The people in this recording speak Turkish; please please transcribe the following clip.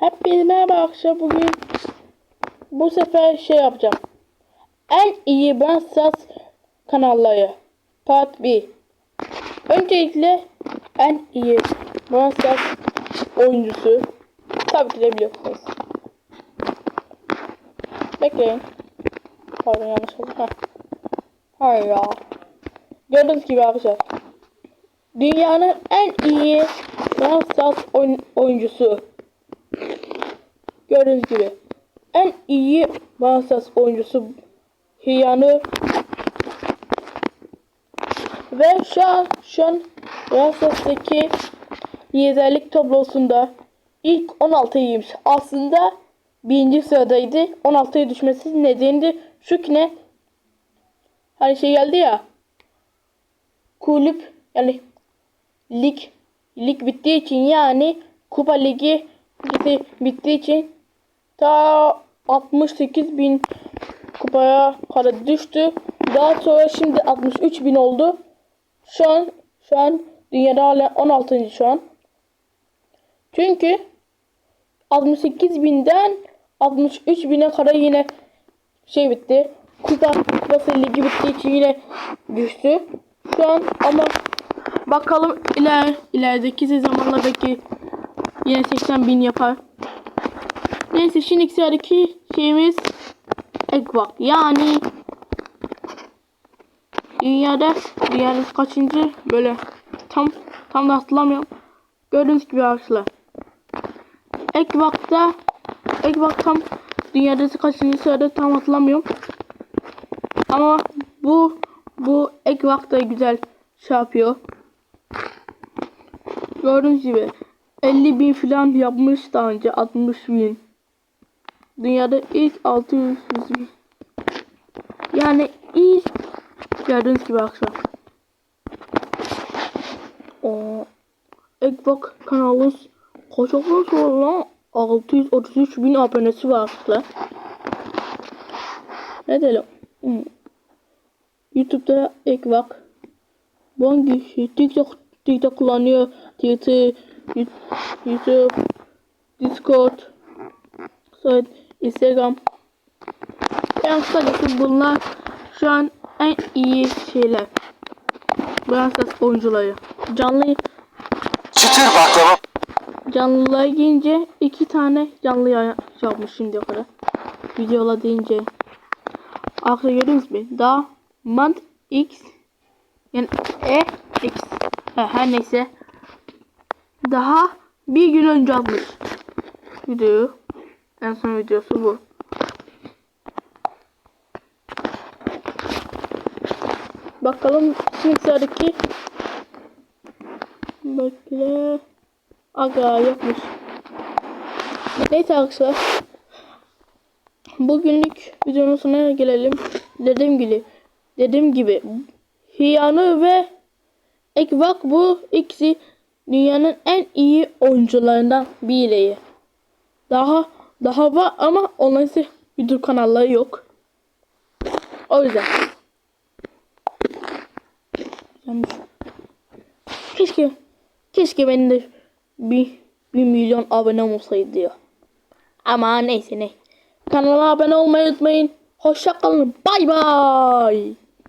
Hepinize merhaba arkadaşlar. Bugün bu sefer şey yapacağım. En iyi Bransas kanalları. Part 1. Öncelikle en iyi Bransas oyuncusu. Tabii ki de biliyorsunuz. Bekleyin. Pardon yanlış oldu. Heh. Hayır ya. Gördüğünüz gibi arkadaşlar. Dünyanın en iyi Bransas oyun oyuncusu. Gördüğünüz gibi en iyi Bransas oyuncusu Hiyanı ve şu an şu an Bransas'taki liderlik tablosunda ilk 16'ymış. Aslında birinci sıradaydı. 16'ya düşmesi nedeni de şu ki ne? Hani şey geldi ya. Kulüp yani lig lig bittiği için yani kupa ligi ligi bittiği için ta 68 bin kupaya kadar düştü. Daha sonra şimdi 63 bin oldu. Şu an şu an dünyada hala 16. şu an. Çünkü 68 binden 63 bine kadar yine şey bitti. Kupa kupası ligi bittiği için yine düştü. Şu an ama bakalım iler ilerideki zamanla belki yine 80 bin yapar. Neyse şimdi sıradaki şeyimiz Ekvak. Yani dünyada dünyada kaçıncı böyle tam tam da hatırlamıyorum. Gördüğünüz gibi arkadaşlar. Ekvak'ta Ekvak tam dünyada kaçıncı sırada tam hatırlamıyorum. Ama bu bu Ekvak da güzel şey yapıyor. Gördüğünüz gibi 50 bin falan yapmış daha önce 60 bin. Dünyada ilk 600 bin. Yani ilk gördüğünüz gibi arkadaşlar. O Ekbok kanalımız kocaman sonra 633 bin abonesi var. Ne diyelim? Hmm. YouTube'da hangi şey? TikTok, TikTok kullanıyor. Twitter, YouTube, Discord, sonra Instagram. Yani kısacası bunlar şu an en iyi şeyler. Bransas oyuncuları. Canlı Çıtır baklava canlılar deyince iki tane canlı yapmış şimdiye kadar. Videola deyince. Arkada gördünüz mü? Daha Mant X yani E X ha, her neyse daha bir gün önce atmış videoyu. En son videosu bu. Bakalım şimdi sıradaki Bekle. Aga yokmuş. Neyse arkadaşlar. Bugünlük videonun sonuna gelelim. Dediğim gibi dediğim gibi Hiyano ve Ekvak bu ikisi dünyanın en iyi oyuncularından biri. Daha daha var ama onların YouTube kanalları yok. O yüzden. Keşke keşke benim de bir, bir milyon abonem olsaydı ya. Ama neyse ne. Kanala abone olmayı unutmayın. Hoşça kalın. Bay bay.